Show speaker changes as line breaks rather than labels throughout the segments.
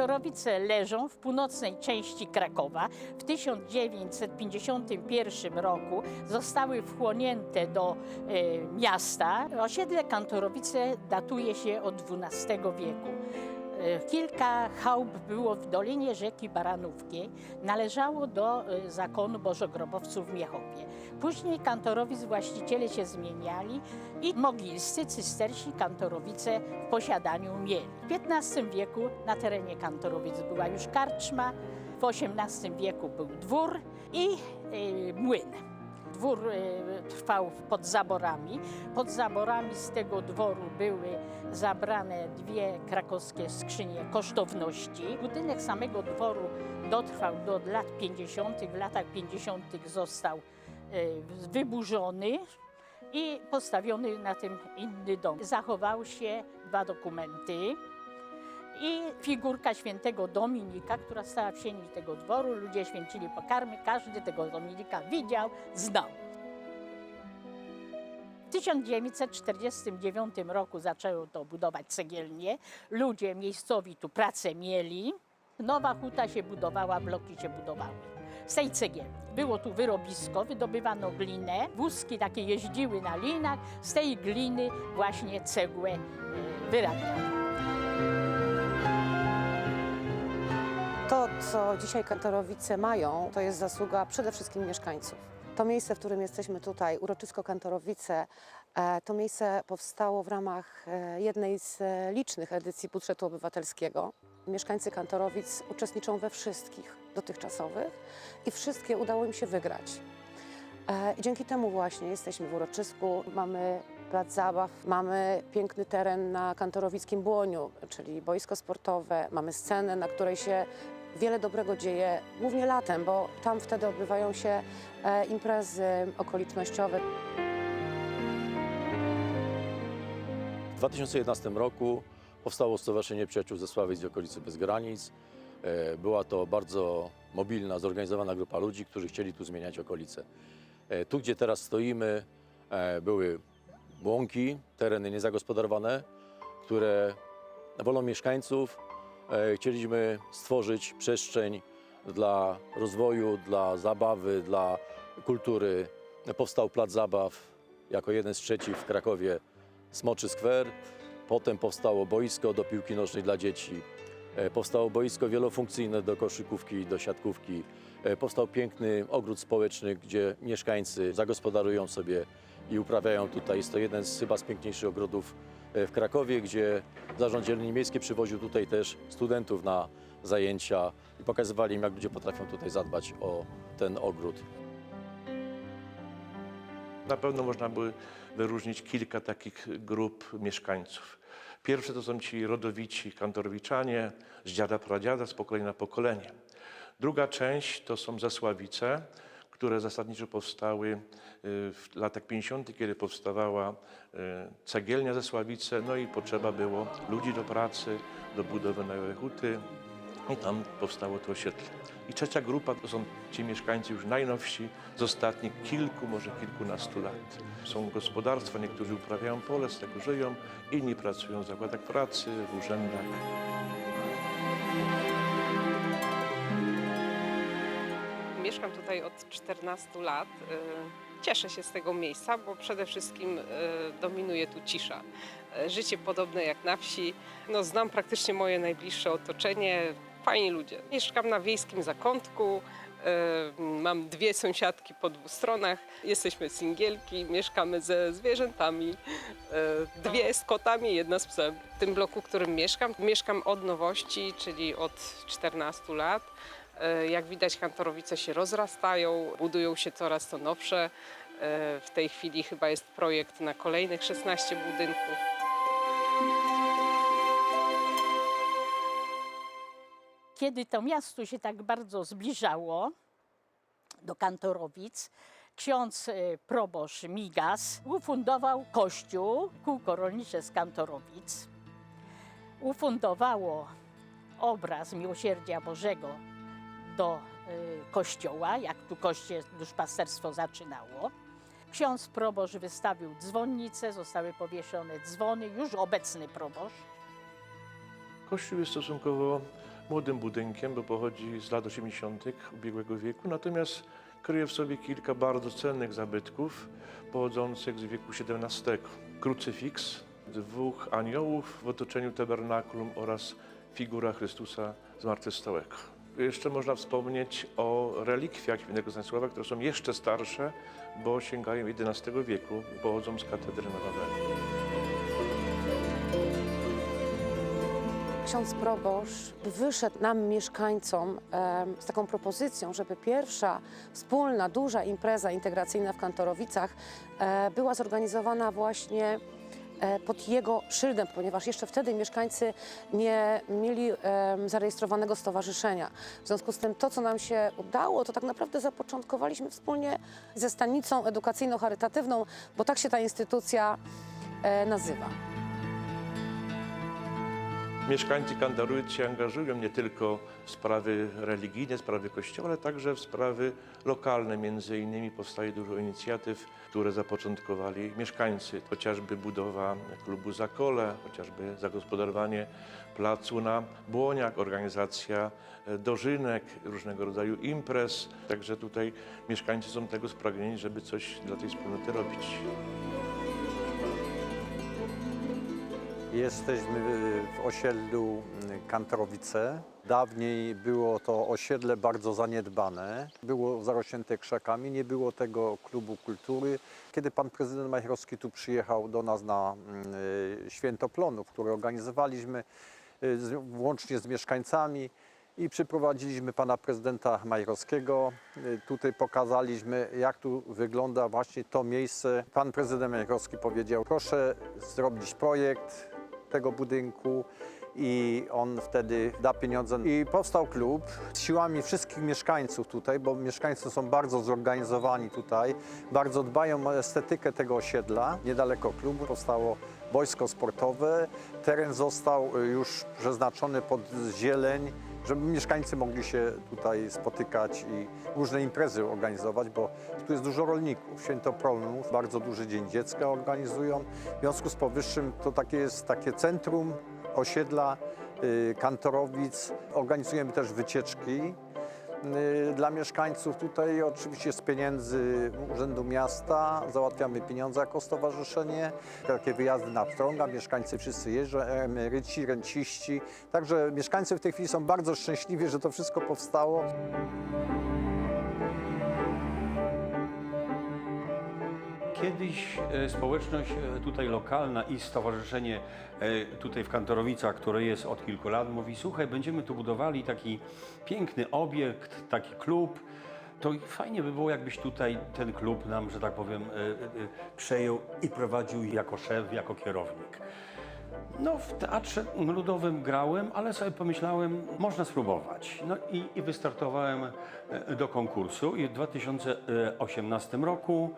Kantorowice leżą w północnej części Krakowa. W 1951 roku zostały wchłonięte do e, miasta. Osiedle Kantorowice datuje się od XII wieku. E, Kilka chałup było w dolinie rzeki Baranówki. Należało do e, zakonu Bożogrobowców w Miechowie. Później Kantorowic właściciele się zmieniali i mogilscy cystersi Kantorowice w posiadaniu mieli. W XV wieku na terenie Kantorowic była już karczma, w XVIII wieku był dwór i e, młyn. Dwór e, trwał pod zaborami. Pod zaborami z tego dworu były zabrane dwie krakowskie skrzynie kosztowności. Budynek samego dworu dotrwał do lat 50. W latach 50. został e, wyburzony i postawiony na tym inny dom. Zachowały się dwa dokumenty i figurka świętego Dominika, która stała w sieni tego dworu. Ludzie święcili pokarmy, każdy tego Dominika widział, znał. W 1949 roku zaczęło to budować cegielnie. Ludzie miejscowi tu pracę mieli. Nowa huta się budowała, bloki się budowały. Z tej cegielni. Było tu wyrobisko, wydobywano glinę, wózki takie jeździły na linach, z tej gliny właśnie cegłę e, wyrabiano.
Co dzisiaj Kantorowice mają, to jest zasługa przede wszystkim mieszkańców. To miejsce, w którym jesteśmy tutaj, uroczysko Kantorowice, e, to miejsce powstało w ramach e, jednej z e, licznych edycji budżetu obywatelskiego. Mieszkańcy Kantorowic uczestniczą we wszystkich dotychczasowych i wszystkie udało im się wygrać. I Dzięki temu właśnie jesteśmy w uroczysku, mamy plac zabaw, mamy piękny teren na kantorowickim Błoniu, czyli boisko sportowe, mamy scenę, na której się wiele dobrego dzieje, głównie latem, bo tam wtedy odbywają się e, imprezy okolicznościowe.
W 2011 roku powstało Stowarzyszenie Przyjaciół ze Sławic i okolicy Bez Granic. E, Była to bardzo mobilna, zorganizowana grupa ludzi, którzy chcieli tu zmieniać okolice. E, Tu, gdzie teraz stoimy, e, były łąki, tereny niezagospodarowane, które wolą mieszkańców chcieliśmy stworzyć przestrzeń dla rozwoju, dla zabawy, dla kultury. Powstał plac zabaw jako jeden z trzecich w Krakowie Smoczy Skwer. Potem powstało boisko do piłki nożnej dla dzieci. E, Powstało boisko wielofunkcyjne do koszykówki, do siatkówki. E, Powstał piękny ogród społeczny, gdzie mieszkańcy zagospodarują sobie i uprawiają tutaj. Jest to jeden z chyba z piękniejszych ogrodów e, w Krakowie, gdzie Zarząd Zieleni Miejskiej przywoził tutaj też studentów na zajęcia i pokazywali im, jak ludzie potrafią tutaj zadbać o ten ogród.
Na pewno można by wyróżnić kilka takich grup mieszkańców. Pierwsze to są ci rodowici kantorowiczanie z dziada pradziada, z pokolenia na pokolenie. Druga część to są Zasławice, które zasadniczo powstały y, w latach 50., kiedy powstawała y, cegielnia Zasławice, no i potrzeba było ludzi do pracy, do budowy nowej huty, i tam powstało to osiedle. I trzecia grupa to są ci mieszkańcy już najnowsi z ostatnich kilku, może kilkunastu lat. Są gospodarstwa, niektórzy uprawiają pole, z tego żyją, inni pracują w zakładach pracy, w urzędach.
Mieszkam tutaj od 14 lat. Y, Cieszę się z tego miejsca, bo przede wszystkim y, dominuje tu cisza. Y, Życie podobne jak na wsi. No, znam praktycznie moje najbliższe otoczenie. Fajni ludzie. Mieszkam na wiejskim zakątku. Mam dwie sąsiadki po dwóch stronach. Jesteśmy singielki, mieszkamy ze zwierzętami. Dwie z kotami, jedna z psem. W tym bloku, w którym mieszkam, mieszkam od nowości, czyli od 14 lat. E, Jak widać, kantorowice się rozrastają, budują się coraz to nowsze. E, W tej chwili chyba jest projekt na kolejnych 16 budynków.
Kiedy to miasto się tak bardzo zbliżało do Kantorowic, ksiądz e, proboszcz Migas ufundował kościół, kółko rolnicze z Kantorowic. Ufundowało obraz Miłosierdzia Bożego do e, kościoła, jak tu kościół duszpasterstwo zaczynało. Ksiądz proboszcz wystawił dzwonnicę, zostały powieszone dzwony, już obecny proboszcz.
Kościół jest stosunkowo młodym budynkiem, bo pochodzi z lat 80. ubiegłego wieku, natomiast kryje w sobie kilka bardzo cennych zabytków pochodzących z wieku XVII. Krucyfiks, dwóch aniołów w otoczeniu tabernakulum oraz figura Chrystusa zmartwychwstałego. Jeszcze można wspomnieć o relikwiach świętego Stanisława, które są jeszcze starsze, bo sięgają XI wieku, pochodzą z katedry na Wawelu.
Ksiądz proboszcz wyszedł nam, mieszkańcom, z taką propozycją, żeby pierwsza wspólna, duża impreza integracyjna w Kantorowicach e, była zorganizowana właśnie pod jego szyldem, ponieważ jeszcze wtedy mieszkańcy nie mieli zarejestrowanego stowarzyszenia. W związku z tym to, co nam się udało, to tak naprawdę zapoczątkowaliśmy wspólnie ze stanicą edukacyjno-charytatywną, bo tak się ta instytucja e, nazywa.
Mieszkańcy Kandaruic się angażują nie tylko w sprawy religijne, sprawy kościoła, ale także w sprawy lokalne. Między innymi powstaje dużo inicjatyw, które zapoczątkowali mieszkańcy. Chociażby budowa klubu Zakole, chociażby zagospodarowanie placu na Błoniach, organizacja dożynek, różnego rodzaju imprez. Także tutaj mieszkańcy są tego spragnieni, żeby coś dla tej wspólnoty robić.
Jesteśmy w osiedlu Kantorowice. Dawniej było to osiedle bardzo zaniedbane. Było zarośnięte krzakami, nie było tego klubu kultury. Kiedy pan prezydent Majchrowski tu przyjechał do nas na mm, y, Święto Plonów, które organizowaliśmy y, z, mieszkańcami i przyprowadziliśmy pana prezydenta Majchrowskiego. Y, Tutaj pokazaliśmy, jak tu wygląda właśnie to miejsce. Pan prezydent Majchrowski powiedział, proszę zrobić projekt tego budynku i on wtedy da pieniądze. I powstał klub z siłami wszystkich mieszkańców tutaj, bo mieszkańcy są bardzo zorganizowani tutaj, bardzo dbają o estetykę tego osiedla. Niedaleko klubu powstało boisko sportowe. Teren został y, już przeznaczony pod zieleń, żeby mieszkańcy mogli się tutaj spotykać i różne imprezy organizować, bo tu jest dużo rolników. Święto Prolnów, bardzo duży Dzień Dziecka organizują. W związku z powyższym to takie jest takie centrum osiedla y, Kantorowic. Organizujemy też wycieczki dla mieszkańców. Tutaj oczywiście z pieniędzy Urzędu Miasta załatwiamy pieniądze jako stowarzyszenie. Takie wyjazdy na pstrąga, mieszkańcy wszyscy jeżdżą, emeryci, renciści. Także mieszkańcy w tej chwili są bardzo szczęśliwi, że to wszystko powstało.
Kiedyś e, społeczność e, tutaj lokalna i stowarzyszenie e, tutaj w Kantorowicach, które jest od kilku lat, mówi słuchaj, będziemy tu budowali taki piękny obiekt, taki klub. To fajnie by było, jakbyś tutaj ten klub nam, że tak powiem, przejął i prowadził jako szef, jako kierownik. No, w teatrze ludowym grałem, ale sobie pomyślałem, można spróbować. No i, i wystartowałem do konkursu i w 2018 roku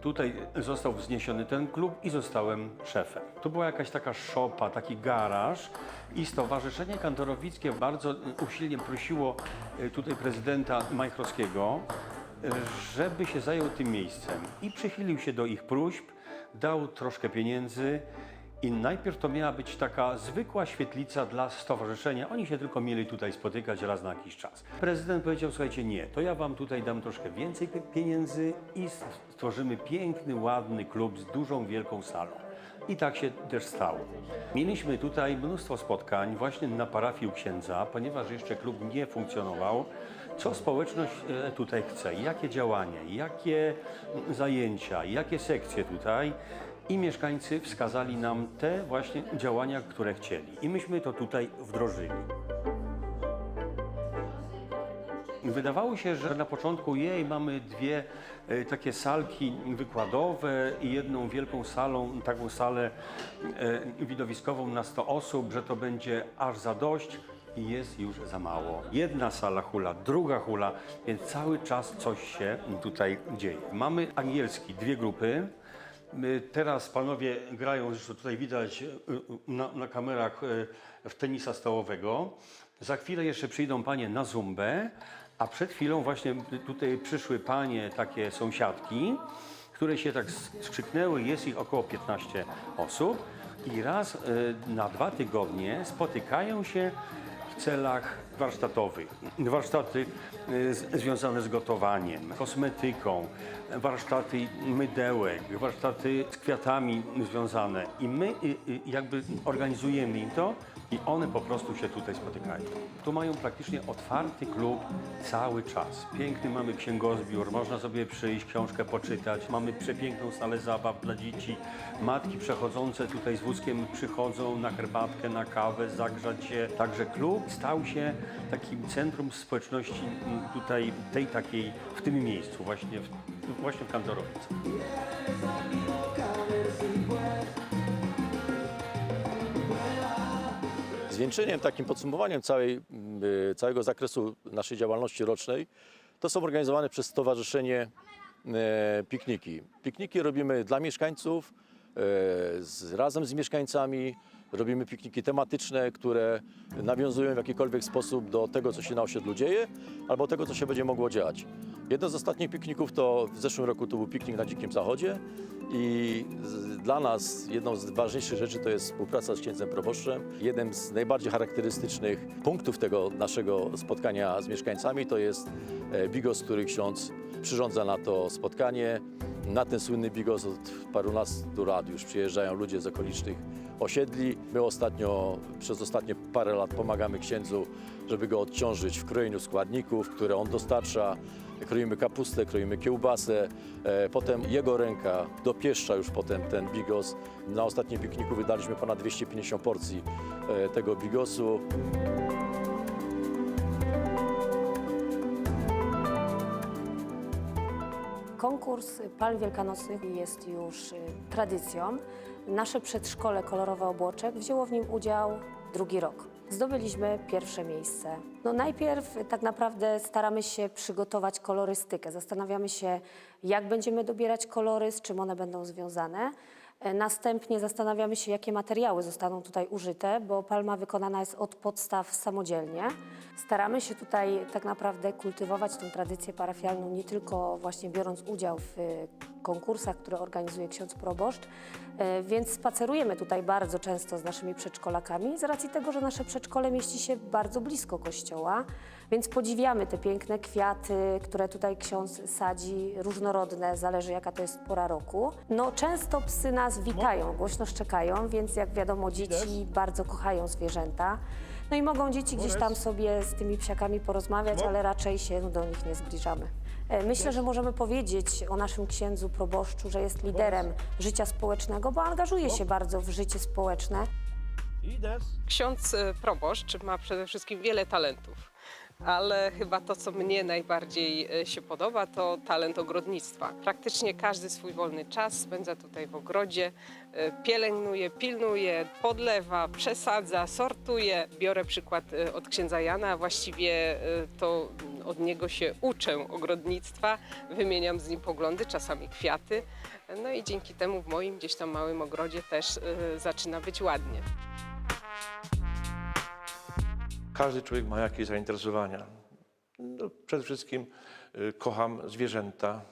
tutaj został wzniesiony ten klub i zostałem szefem. To była jakaś taka szopa, taki garaż i Stowarzyszenie Kantorowickie bardzo usilnie prosiło e, tutaj prezydenta Majchrowskiego, e, żeby się zajął tym miejscem i przychylił się do ich próśb, dał troszkę pieniędzy i najpierw to miała być taka zwykła świetlica dla stowarzyszenia. Oni się tylko mieli tutaj spotykać raz na jakiś czas. Prezydent powiedział, słuchajcie, nie, to ja wam tutaj dam troszkę więcej pie- pieniędzy i stworzymy piękny, ładny klub z dużą, wielką salą. I tak się też stało. Mieliśmy tutaj mnóstwo spotkań właśnie na parafii u księdza, ponieważ jeszcze klub nie funkcjonował. Co społeczność e, tutaj chce, jakie działania, jakie zajęcia, jakie sekcje tutaj. I mieszkańcy wskazali nam te właśnie działania, które chcieli. I myśmy to tutaj wdrożyli. Wydawało się, że na początku jej mamy dwie e, takie salki wykładowe i jedną wielką salą, taką salę e, widowiskową na 100 osób, że to będzie aż za dość i jest już za mało. Jedna sala hula, druga hula, więc cały czas coś się tutaj dzieje. Mamy angielski, dwie grupy. Teraz panowie grają, zresztą tutaj widać y, y, na, na kamerach y, w tenisa stołowego. Za chwilę jeszcze przyjdą panie na zumbę, a przed chwilą właśnie tutaj przyszły panie, takie sąsiadki, które się tak skrzyknęły, jest ich około 15 osób. i raz na dwa tygodnie spotykają się w celach warsztatowych. Warsztaty związane z gotowaniem, kosmetyką, warsztaty mydełek, warsztaty z kwiatami związane. I my jakby organizujemy im to i one po prostu się tutaj spotykają. Tu mają praktycznie otwarty klub cały czas. Piękny mamy księgozbiór, można sobie przyjść, książkę poczytać. Mamy przepiękną salę zabaw dla dzieci. Matki przechodzące tutaj z wózkiem przychodzą na herbatkę, na kawę, zagrzać się. Także klub stał się takim centrum społeczności tutaj tej takiej, w tym miejscu, właśnie w, właśnie w Kantorowicy.
Zwieńczeniem, takim podsumowaniem całej, y, całego zakresu naszej działalności rocznej to są organizowane przez Stowarzyszenie e, pikniki. Pikniki robimy dla mieszkańców, e, z, razem z mieszkańcami. Robimy pikniki tematyczne, które nawiązują w jakikolwiek sposób do tego, co się na osiedlu dzieje, albo tego, co się będzie mogło dziać. Jedno z ostatnich pikników to w zeszłym roku to był piknik na Dzikim Zachodzie i dla nas jedną z ważniejszych rzeczy to jest współpraca z księdzem proboszczem. Jeden z najbardziej charakterystycznych punktów tego naszego spotkania z mieszkańcami to jest e, bigos, który ksiądz przyrządza na to spotkanie. Na ten słynny bigos od parunastu lat już przyjeżdżają ludzie z okolicznych osiedli. My ostatnio, przez ostatnie parę lat pomagamy księdzu, żeby go odciążyć w krojeniu składników, które on dostarcza. Kroimy kapustę, kroimy kiełbasę, e, potem jego ręka dopieszcza już potem ten bigos. Na ostatnim pikniku wydaliśmy ponad 250 porcji e, tego bigosu.
Konkurs Palm Wielkanocnych jest już y, tradycją. Nasze przedszkole Kolorowy Obłoczek wzięło w nim udział drugi rok. Zdobyliśmy pierwsze miejsce. No najpierw y, tak naprawdę staramy się przygotować kolorystykę. Zastanawiamy się, jak będziemy dobierać kolory, z czym one będą związane. E, Następnie zastanawiamy się, jakie materiały zostaną tutaj użyte, bo palma wykonana jest od podstaw samodzielnie. Staramy się tutaj tak naprawdę kultywować tę tradycję parafialną, nie tylko właśnie biorąc udział w e, konkursach, które organizuje ksiądz proboszcz, e, więc spacerujemy tutaj bardzo często z naszymi przedszkolakami, z racji tego, że nasze przedszkole mieści się bardzo blisko kościoła, więc podziwiamy te piękne kwiaty, które tutaj ksiądz sadzi, różnorodne, zależy jaka to jest pora roku. No często psy nas witają, głośno szczekają, więc jak wiadomo dzieci bardzo kochają zwierzęta. No i mogą dzieci gdzieś tam sobie z tymi psiakami porozmawiać, ale raczej się do nich nie zbliżamy. E, Myślę, że możemy powiedzieć o naszym księdzu proboszczu, że jest liderem życia społecznego, bo angażuje się bardzo w życie społeczne.
Ksiądz e, proboszcz ma przede wszystkim wiele talentów, ale chyba to, co mnie najbardziej e, się podoba, to talent ogrodnictwa. Praktycznie każdy swój wolny czas spędza tutaj w ogrodzie, e, pielęgnuje, pilnuje, podlewa, przesadza, sortuje. Biorę przykład e, od księdza Jana, właściwie to od niego się uczę ogrodnictwa, wymieniam z nim poglądy, czasami kwiaty. No i dzięki temu w moim gdzieś tam małym ogrodzie też zaczyna być ładnie.
Każdy człowiek ma jakieś zainteresowania. No, przede wszystkim y, kocham zwierzęta,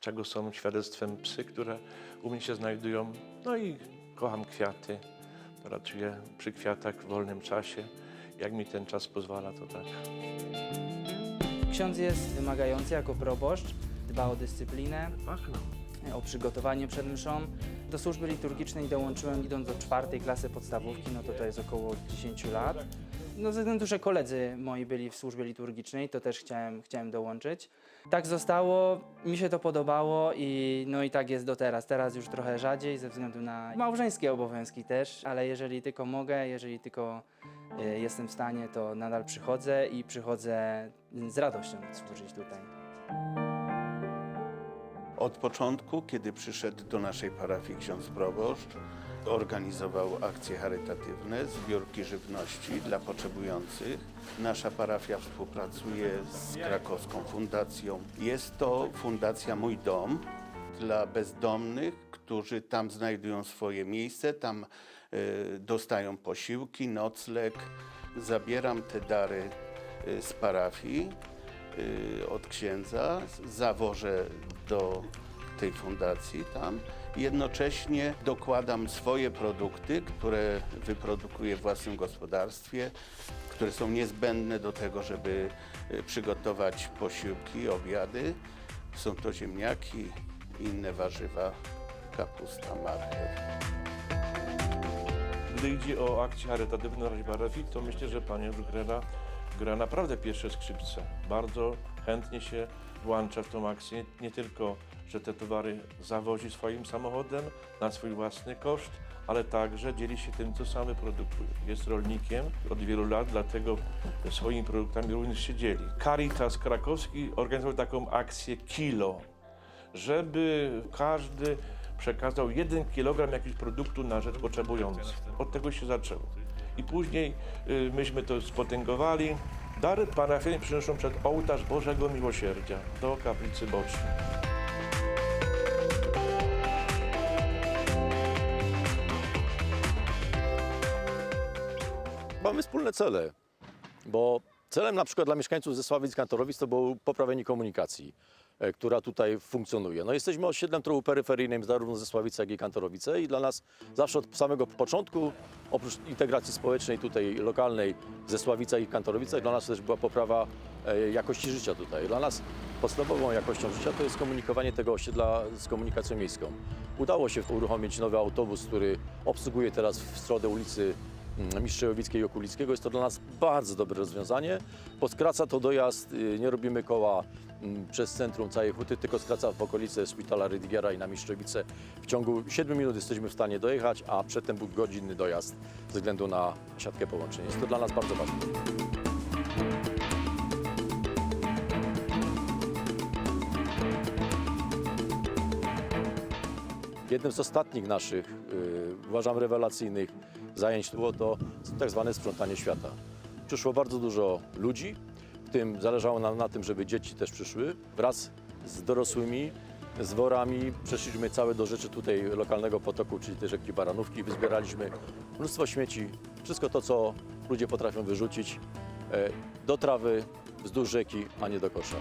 czego są świadectwem psy, które u mnie się znajdują. No i kocham kwiaty. Pracuję przy kwiatach w wolnym czasie. Jak mi ten czas pozwala, to tak.
Ksiądz jest wymagający jako proboszcz, dba o dyscyplinę, o przygotowanie przed mszą. Do służby liturgicznej dołączyłem idąc do czwartej klasy podstawówki, no to to jest około 10 lat. No ze względu, że koledzy moi byli w służbie liturgicznej, to też chciałem, chciałem dołączyć. Tak zostało, mi się to podobało i no i tak jest do teraz. Teraz już trochę rzadziej ze względu na małżeńskie obowiązki też, ale jeżeli tylko mogę, jeżeli tylko y, jestem w stanie, to nadal przychodzę i przychodzę z radością służyć tutaj.
Od początku, kiedy przyszedł do naszej parafii ksiądz proboszcz, organizował akcje charytatywne, zbiórki żywności dla potrzebujących. Nasza parafia współpracuje z krakowską fundacją. Jest to fundacja Mój Dom dla bezdomnych, którzy tam znajdują swoje miejsce, tam e, dostają posiłki, nocleg. Zabieram te dary e, z parafii y, od księdza, zawożę do tej fundacji tam Jednocześnie dokładam swoje produkty, które wyprodukuję w własnym gospodarstwie, które są niezbędne do tego, żeby e, przygotować posiłki, obiady. Są to ziemniaki, inne warzywa, kapusta, marchew.
Gdy idzie o akcje charytatywne na razie parafii, to myślę, że pani gra, gra naprawdę pierwsze skrzypce. Bardzo chętnie się włącza w tą akcję. Nie tylko, że te towary zawozi swoim samochodem na swój własny koszt, ale także dzieli się tym, co samy produkuje. Jest rolnikiem od wielu lat, dlatego swoimi produktami również się dzieli. Caritas krakowski organizował taką akcję Kilo, żeby każdy przekazał jeden kilogram jakiegoś produktu na rzecz potrzebujących. Od tego się zaczęło. I później y, myśmy to spotęgowali. Dary parafianie przynoszą przed ołtarz Bożego Miłosierdzia do kaplicy bocznej.
Mamy wspólne cele, bo celem na przykład dla mieszkańców ze Sławic Kantorowic to było poprawienie komunikacji, e, która tutaj funkcjonuje. No jesteśmy osiedlem trochę peryferyjnym zarówno ze Sławic, jak i Kantorowice i dla nas zawsze od samego początku, oprócz integracji społecznej tutaj lokalnej ze Sławica i Kantorowice, dla nas też była poprawa e, jakości życia tutaj. Dla nas podstawową jakością życia to jest komunikowanie tego osiedla z komunikacją miejską. Udało się uruchomić nowy autobus, który obsługuje teraz w stronę ulicy mm, Mistrzejowickiej i Okulickiego. Jest to dla nas bardzo dobre rozwiązanie, bo skraca to dojazd, y, nie robimy koła mm, przez centrum całej huty, tylko skraca w okolice szpitala Rydigiera i na Mistrzowice. W ciągu 7 minut jesteśmy w stanie dojechać, a przedtem był godzinny dojazd ze względu na siatkę połączeń. Jest to dla nas bardzo ważne. Jednym z ostatnich naszych, y, uważam, rewelacyjnych zajęć było to tak zwane sprzątanie świata. Przyszło bardzo dużo ludzi, w tym zależało nam na tym, żeby dzieci też przyszły. Wraz z dorosłymi, z worami przeszliśmy całe do rzeczy tutaj lokalnego potoku, czyli tej rzeki Baranówki. Wyzbieraliśmy mnóstwo śmieci, wszystko to, co ludzie potrafią wyrzucić e, do trawy, wzdłuż rzeki, a nie do kosza.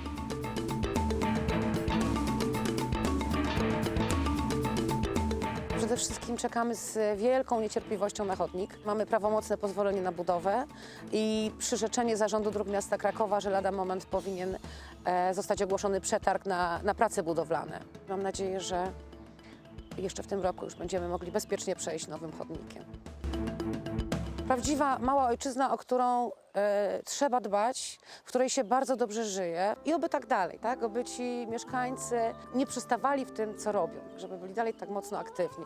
Przede wszystkim czekamy z wielką niecierpliwością na chodnik. Mamy prawomocne pozwolenie na budowę i przyrzeczenie Zarządu Dróg Miasta Krakowa, że lada moment powinien e, zostać ogłoszony przetarg na, na prace budowlane. Mam nadzieję, że jeszcze w tym roku już będziemy mogli bezpiecznie przejść nowym chodnikiem. Prawdziwa mała ojczyzna, o którą e, trzeba dbać, w której się bardzo dobrze żyje i oby tak dalej, tak? Oby ci mieszkańcy nie przystawali w tym, co robią, żeby byli dalej tak mocno aktywni.